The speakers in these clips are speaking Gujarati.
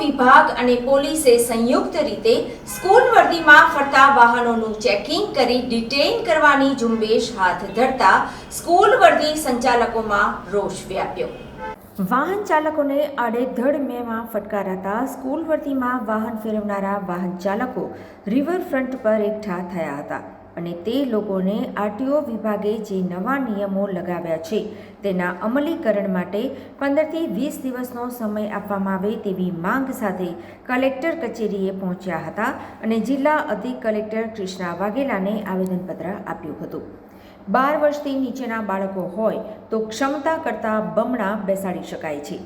વિભાગ અને પોલીસે સંયુક્ત રીતે સ્કૂલ વર્દીમાં ફરતા વાહનોનું ચેકિંગ કરી ડિટેઇન કરવાની ઝુંબેશ હાથ ધરતા સ્કૂલ વર્દી સંચાલકોમાં રોષ વ્યાપ્યો. વાહન ચાલકોને આડેધડ મેમાં ફટકારાતા સ્કૂલ વર્દીમાં વાહન ફેરવનારા વાહન ચાલકો રિવરફ્રન્ટ પર એકઠા થયા હતા. અને તે લોકોને આરટીઓ વિભાગે જે નવા નિયમો લગાવ્યા છે, તેના અમલીકરણ માટે પંદરથી વીસ દિવસનો સમય આપવામાં આવે તેવી માંગ સાથે કલેક્ટર કચેરીએ પહોંચ્યા હતા અને જિલ્લા અધિક કલેક્ટર કૃષ્ણા વાઘેલાને આવેદનપત્ર આપ્યું હતું. બાર વર્ષથી નીચેના બાળકો હોય તો ક્ષમતા કરતાં બમણા બેસાડી શકાય છે.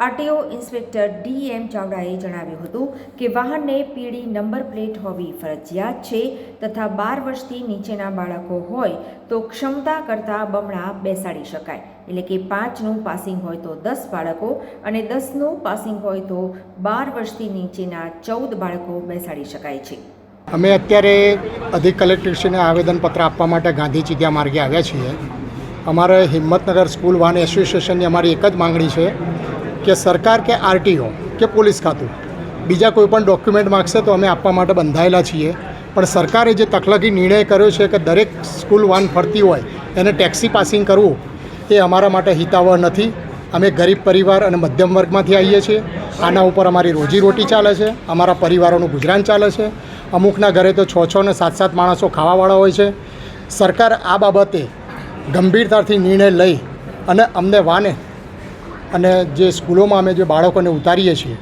આરટીઓ ઇન્સ્પેક્ટર ડી એમ ચાવડાએ જણાવ્યું હતું કે વાહનને પીળી નંબર પ્લેટ હોવી ફરજિયાત છે તથા બાર વર્ષથી નીચેના બાળકો હોય તો ક્ષમતા કરતાં બમણા બેસાડી શકાય. એટલે કે પાંચનું પાસિંગ હોય તો દસ બાળકો અને દસનું પાસિંગ હોય તો બાર વર્ષથી નીચેના ચૌદ બાળકો બેસાડી શકાય છે. અમે અત્યારે અધિક કલેક્ટરશ્રીને આવેદનપત્ર આપવા માટે ગાંધી ચીધિયા માર્ગે આવ્યા છીએ. અમારે હિંમતનગર સ્કૂલ વાહન એસોસિએશનની અમારી એક જ માંગણી છે કે સરકાર કે આરટીઓ કે પોલીસ ખાતું, બીજા કોઈ પણ ડોક્યુમેન્ટ માગશે તો અમે આપવા માટે બંધાયેલા છીએ. પણ સરકારે જે તકલકી નિર્ણય કર્યો છે કે દરેક સ્કૂલ વાન ફરતી હોય, એને ટેક્સી પાસિંગ કરવું, એ અમારા માટે હિતાવહ નથી. અમે ગરીબ પરિવાર અને મધ્યમ વર્ગમાંથી આવીએ છીએ. આના ઉપર અમારી રોજીરોટી ચાલે છે. અમારા પરિવારોનું ગુજરાન ચાલે છે. અમુકના ઘરે તો છ છ ને સાત સાત માણસો ખાવાવાળા હોય છે. સરકાર આ બાબતે ગંભીરતાથી નિર્ણય લઈ અને અમને વાને અને જે સ્કૂલોમાં અમે જે બાળકોને ઉતારીએ છીએ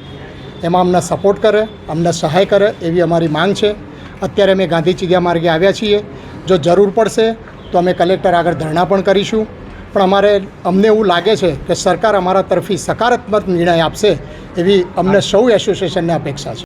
એમાં અમને સપોર્ટ કરે અમને સહાય કરે એવી અમારી માંગ છે. અત્યારે અમે ગાંધી ચીગ્યા માર્ગે આવ્યા છીએ. જો જરૂર પડશે તો અમે કલેક્ટર આગળ ધરણા પણ કરીશું. પણ અમારે અમને એવું લાગે છે કે સરકાર અમારા તરફી સકારાત્મક નિર્ણય આપશે એવી અમને સૌ એસોસિએશનને અપેક્ષા છે.